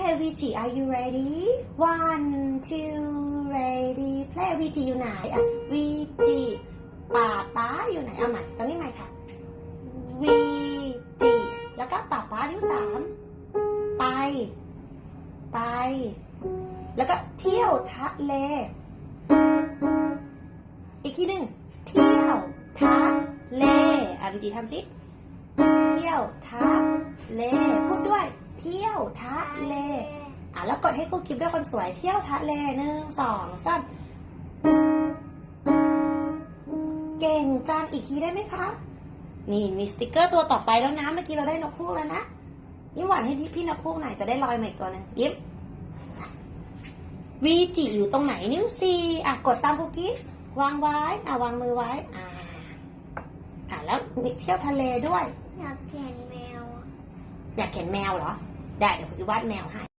Okay, VG, are you ready? One, two, ready, play. VG อยู่ไหนอะ VG ป้าป้าอยู่ไหนเอาใหม่ตรงนี้ใหม่ค่ะ VG แล้วก็ป้าป้านิ้วสามไป ไป แล้วก็เที่ยวทะเล อีกทีหนึ่งเที่ยวทะเลอะวิจีทำสิ เที่ยวทะเลพูดด้วย เที่ยวทะเล อะแล้วกดให้ครูกิฟด้วยคนสวยเที่ยวทะเลหนึ่งสองสามเก่งจังอีกทีได้ไหมคะ นี่มีสติกเกอร์ตัวต่อไปแล้วนะ เมื่อกี้เราได้นกพูกแล้วนะ ยิ้มหวานให้พี่นกพูกหน่อยจะได้ลอยมาอีกตัวหนึ่งยิ้มวีจิอยู่ตรงไหนนิ้วซีอะกดตามครูกิฟวางไว้อะวางมือไว้ อ่า อะแล้วมีเที่ยวทะเลด้วยอยากเขียนแมว อยากเขียนแมวเหรอ ได้เดี๋ยวครูกิฟวาดแมวให้